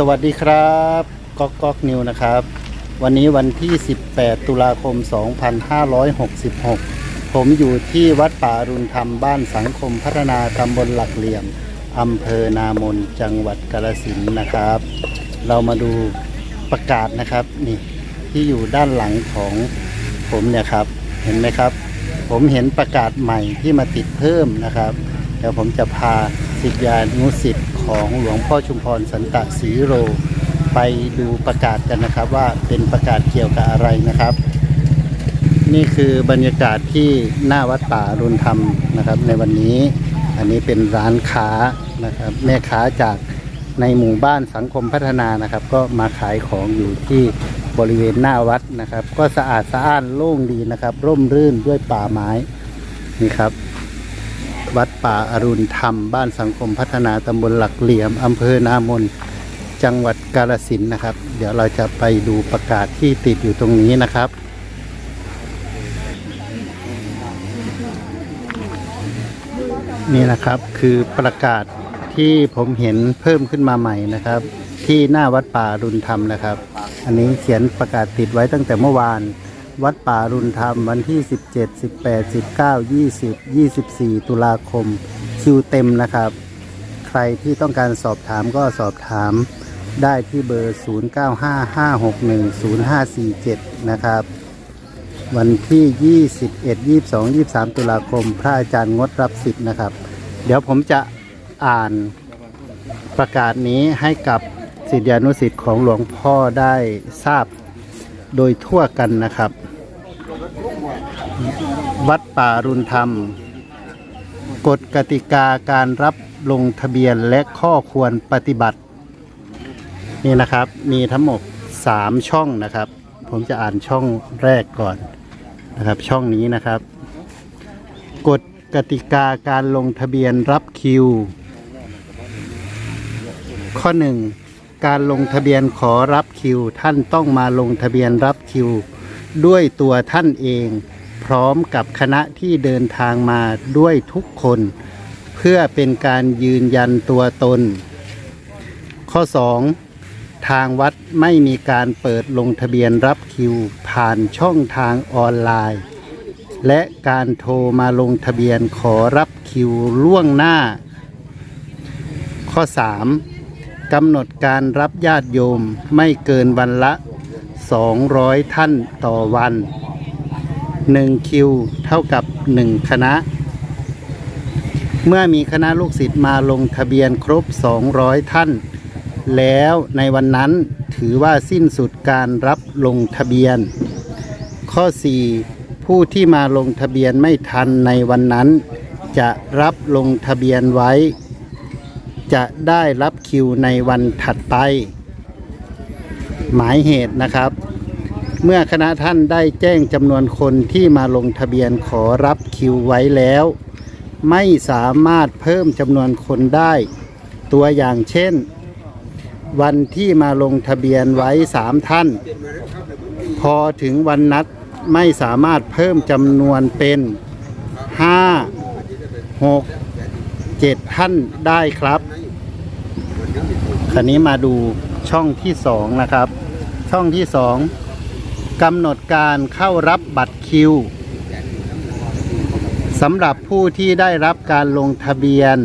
สวัสดีครับก๊อกก๊อกนิวนะครับ วันนี้วันที่ 18 ตุลาคม 2566 ผมอยู่ที่วัดป่าอรุณธรรมบ้านสังคมพัฒนาตำบลหลักเหลี่ยมอำเภอนามนจังหวัดกาฬสินธุ์นะครับ เรามาดูประกาศนะครับนี่ที่อยู่ด้านหลังของผมเนี่ยครับ เห็นไหมครับ ผมเห็นประกาศใหม่ที่มาติดเพิ่มนะครับ เดี๋ยวผมจะพาศิษยานุศิษย์ ของหลวงพ่อชุมพรสันตะศรีโร ไปดูประกาศกันนะครับว่าเป็นประกาศเกี่ยวกับอะไรนะครับ นี่คือบรรยากาศที่หน้าวัดป่ารุณธรรมนะครับในวันนี้อันนี้เป็นร้านค้านะครับแม่ค้าจากในหมู่บ้านสังคมพัฒนานะครับ ก็มาขายของอยู่ที่บริเวณหน้าวัดนะครับ ก็สะอาดสะอ้านโล่งดีนะครับ ร่มรื่นด้วยป่าไม้นี่ครับ วัดป่าอรุณธรรม บ้านสังคมพัฒนาตำบลหลักเหลี่ยมอำเภอนามน จังหวัดกาฬสินธุ์นะครับ เดี๋ยวเราจะไปดูประกาศที่ติดอยู่ตรงนี้นะครับ นี่นะครับคือประกาศที่ผมเห็นเพิ่มขึ้นมาใหม่นะครับ ที่หน้าวัดป่าอรุณธรรมนะครับ อันนี้เขียนประกาศติดไว้ตั้งแต่เมื่อวาน วัดป่ารุณธรรมวันที่ 17 18 19 20 24 ตุลาคมคิวเต็มนะครับ ใครที่ต้องการสอบถามก็สอบถามได้ที่เบอร์ 0955610547 นะครับ วันที่ 21 22 23 ตุลาคม พระอาจารย์งดรับสิทธิ์นะครับ เดี๋ยวผมจะอ่านประกาศนี้ให้กับศิษยานุศิษย์ของหลวงพ่อได้ทราบโดยทั่วกันนะครับ วัดป่ารุณธรรม กฎกติกาการรับลงทะเบียนและข้อควรปฏิบัติ นี่นะครับมีทั้งหมด 3 ช่องนะครับ ผมจะอ่านช่องแรกก่อนนะครับ ช่องนี้นะครับ กฎกติกาการลงทะเบียนรับคิว ข้อ 1 การลงทะเบียนขอรับคิว ท่านต้องมาลงทะเบียนรับคิว ด้วยตัวท่านเอง พร้อมกับคณะที่เดินทางมาด้วยทุกคน เพื่อเป็นการยืนยันตัวตน ข้อ 2 ทางวัดไม่มีการเปิดลงทะเบียนรับคิวผ่านช่องทางออนไลน์ และการโทรมาลงทะเบียนขอรับคิวล่วงหน้า ข้อ 3. กำหนดการรับญาติโยมไม่เกินวันละ 200 ท่านต่อวัน 1 คิว เท่ากับ 1 คณะ เมื่อมีคณะลูกศิษย์มาลงทะเบียนครบ 200 ท่าน แล้วในวันนั้นถือว่าสิ้นสุดการรับลงทะเบียน ข้อ 4 ผู้ที่มาลงทะเบียนไม่ทันในวันนั้น จะรับลงทะเบียนไว้ จะได้รับคิวในวันถัดไป หมายเหตุนะครับ เมื่อคณะท่านได้แจ้งจำนวนคนที่มาลงทะเบียนขอรับคิวไว้แล้ว ไม่สามารถเพิ่มจำนวนคนได้ ตัวอย่างเช่น วันที่มาลงทะเบียนไว้สามท่าน พอถึงวันนัดไม่สามารถเพิ่มจำนวนเป็นห้าหกเจ็ดท่านได้ครับคราวนี้มาดูช่องที่สองนะครับ ช่องที่สอง กำหนดการเข้ารับบัตรคิวสำหรับผู้ที่ได้รับการลงทะเบียน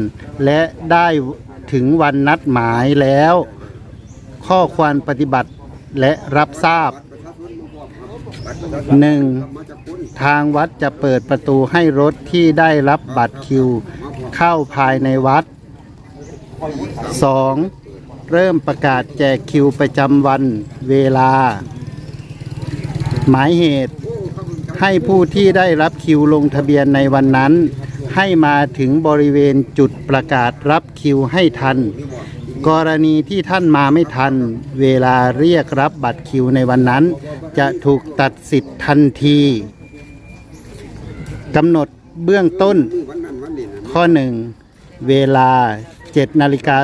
และได้ถึงวันนัดหมายแล้ว ข้อควรปฏิบัติและรับทราบ 1. ทางวัดจะเปิดประตูให้รถที่ได้รับบัตรคิว เข้าภายในวัด 2. เริ่มประกาศแจกคิวประจำวันเวลา หมายเหตุ ให้ผู้ที่ได้รับคิวลงทะเบียนในวันนั้น ให้มาถึงบริเวณจุดประกาศรับคิวให้ทัน กรณีที่ท่านมาไม่ทัน เวลาเรียกรับบัตรคิวในวันนั้น จะถูกตัดสิทธิ์ทันทีกำหนดเบื้องต้น ข้อ 1 เวลา 7 นาฬิกา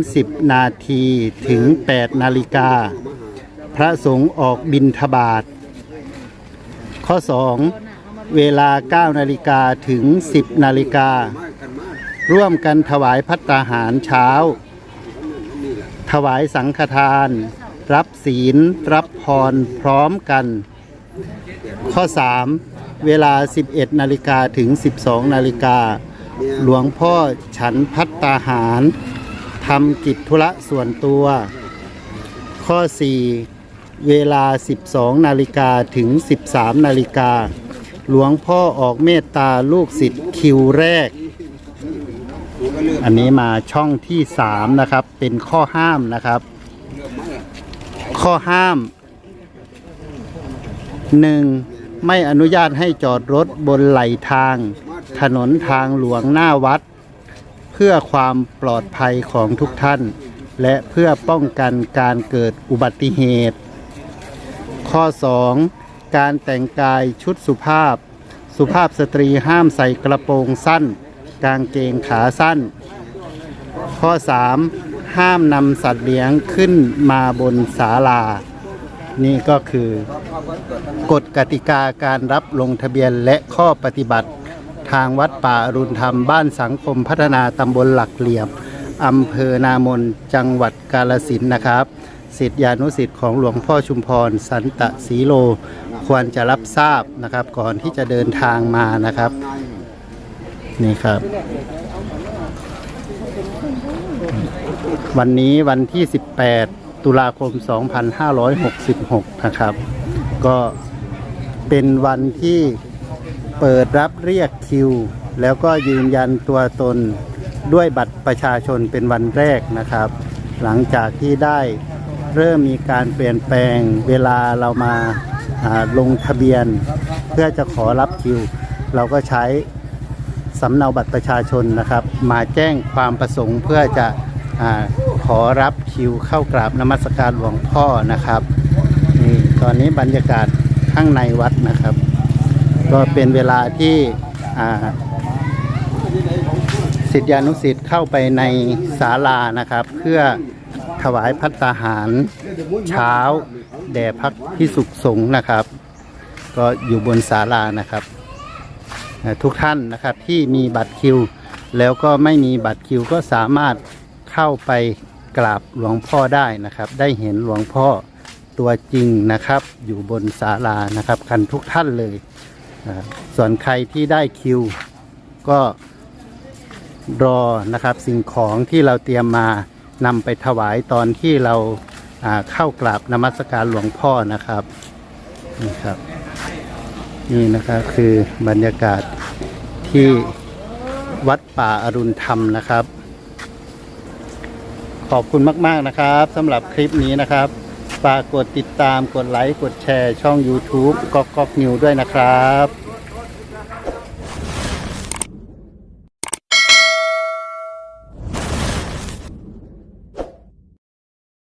30 นาทีถึง 8 นาฬิกา พระสงฆ์ออกบินทบาท ข้อ 2 เวลา 9 นาฬิกาถึง 10 นาฬิกา ร่วมกันถวายพัตตาหารเช้า ถวายสังฆทาน รับศีล รับพรพร้อมกัน ข้อ 3 เวลา 11 นาฬิกาถึง 12 นาฬิกา หลวงพ่อฉันพัตตาหารทำกิจธุระส่วนตัว ข้อ 4 เวลา 12 นาฬิกาถึง 13 นาฬิกา หลวงพ่อออกเมตตาลูกศิษย์คิวแรก อันนี้มาช่องที่ 3 นะครับ เป็นข้อห้ามนะครับ ข้อห้าม 1. ไม่อนุญาตให้จอดรถบนไหลทาง ถนนทางหลวงหน้าวัด เพื่อความปลอดภัยของทุกท่าน และเพื่อป้องกันการเกิดอุบัติเหตุ ข้อ 2. การแต่งกายชุดสุภาพ สุภาพสตรีห้ามใส่กระโปรงสั้น กางเกงขาสั้น ข้อ 3. ห้ามนำสัตว์เลี้ยงขึ้นมาบนศาลา นี่ก็คือกฎกติกาการรับลงทะเบียนและข้อปฏิบัติ ทางวัดป่าอรุณธรรมบ้านสังคมพัฒนาตำบลหลักเหลี่ยมอำเภอนามนจังหวัดกาลสินนะครับ สิทธิานุสิทธิ์ของหลวงพ่อชุมพร สันตะสีโล ควรจะรับทราบนะครับ ก่อนที่จะเดินทางมานะครับ นี่ครับ วันนี้วันที่ 18 ตุลาคม 2566 นะครับ ก็เป็นวันที่เปิดรับเรียกคิว แล้วก็ยืนยันตัวตนด้วยบัตรประชาชนเป็นวันแรกนะครับ หลังจากที่ได้ เริ่มมีการเปลี่ยนแปลงเวลาเรามาลงทะเบียน เพื่อจะขอรับคิว เราก็ใช้สำเนาบัตรประชาชนนะครับ มาแจ้งความประสงค์เพื่อจะอขอรับคิวเข้ากราบนมัสการหลวงพ่อนะครับนี่ตอนนี้บรรยากาศข้างในวัดนะครับ ก็เป็นเวลาที่อ่าศิษยานุศิษย์เข้าไปในศาลานะครับ เพื่อ ถวายพัตตาหาร เช้า แด่พักพิสุขสงฆ์นะครับ ก็อยู่บนศาลานะครับ ทุกท่านนะครับที่มีบัตรคิว แล้วก็ไม่มีบัตรคิวก็สามารถเข้าไปกราบหลวงพ่อได้นะครับ ได้เห็นหลวงพ่อตัวจริงนะครับ อยู่บนศาลานะครับกันทุกท่านเลย ส่วนใครที่ได้คิว ก็รอนะครับสิ่งของที่เราเตรียมมา นำไปถวายตอนที่เราเข้ากราบนมัสการหลวงพ่อนะครับนี่ครับ นี่นะครับคือบรรยากาศที่วัดป่าอรุณธรรมนะครับ ขอบคุณมาก ๆ นะครับสำหรับคลิปนี้นะครับฝากกดติดตามกดไลค์ กดแชร์ช่อง YouTube ก๊อกก๊อกนิวด้วยนะครับ